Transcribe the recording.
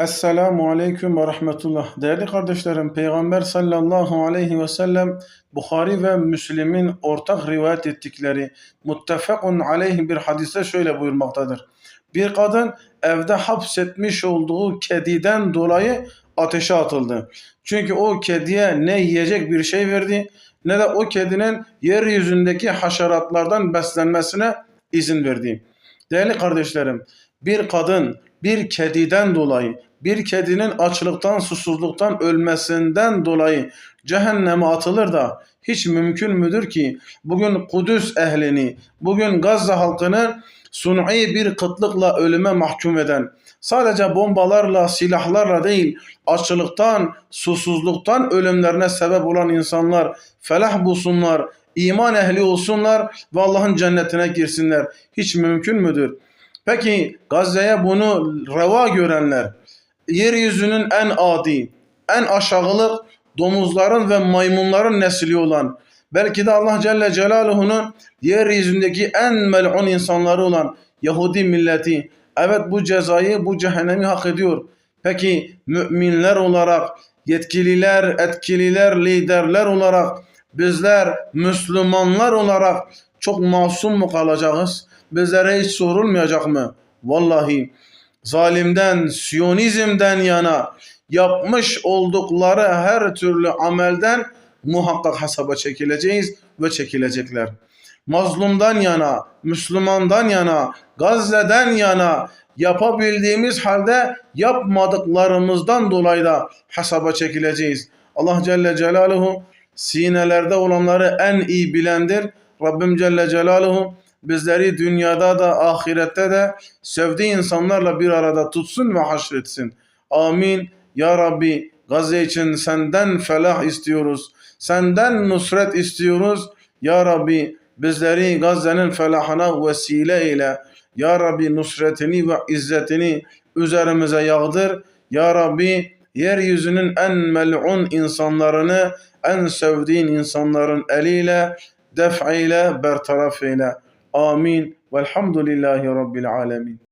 Esselamu Aleyküm ve Rahmetullah. Değerli kardeşlerim, Peygamber sallallahu aleyhi ve sellem Bukhari ve Müslim'in ortak rivayet ettikleri muttefakun aleyhi bir hadiste şöyle buyurmaktadır. Bir kadın evde hapsetmiş olduğu kediden dolayı ateşe atıldı. Çünkü o kediye ne yiyecek bir şey verdi ne de o kedinin yeryüzündeki haşeratlardan beslenmesine izin verdi. Değerli kardeşlerim, bir kadın bir kediden dolayı, bir kedinin açlıktan, susuzluktan ölmesinden dolayı cehenneme atılır da hiç mümkün müdür ki bugün Kudüs ehlini, bugün Gazze halkını suni bir kıtlıkla ölüme mahkum eden, sadece bombalarla, silahlarla değil, açlıktan, susuzluktan ölümlerine sebep olan insanlar felah bulsunlar, iman ehli olsunlar ve Allah'ın cennetine girsinler. Hiç mümkün müdür? Peki Gazze'ye bunu reva görenler, yeryüzünün en adi, en aşağılık domuzların ve maymunların nesli olan, belki de Allah Celle Celaluhu'nun yeryüzündeki en mel'un insanları olan Yahudi milleti, evet bu cezayı, bu cehennemi hak ediyor. Peki müminler olarak, yetkililer, etkililer, liderler olarak, bizler Müslümanlar olarak çok masum mu kalacağız? Bizlere hiç sorulmayacak mı? Vallahi zalimden, siyonizmden yana yapmış oldukları her türlü amelden muhakkak hesaba çekileceğiz ve çekilecekler. Mazlumdan yana, Müslümandan yana, Gazze'den yana yapabildiğimiz halde yapmadıklarımızdan dolayı da hesaba çekileceğiz. Allah Celle Celaluhu sinelerde olanları en iyi bilendir. Rabbim Celle Celaluhu bizleri dünyada da ahirette de sevdiği insanlarla bir arada tutsun ve haşretsin. Amin. Ya Rabbi Gazze için senden felah istiyoruz. Senden nusret istiyoruz. Ya Rabbi bizleri Gazze'nin felahına vesile eyle. Ya Rabbi nusretini ve izzetini üzerimize yağdır. Ya Rabbi yeryüzünün en mel'un insanlarını en sevdiğin insanların eliyle def eyle bertaraf eyle. Amin. Velhamdülillahi Rabbil alemin.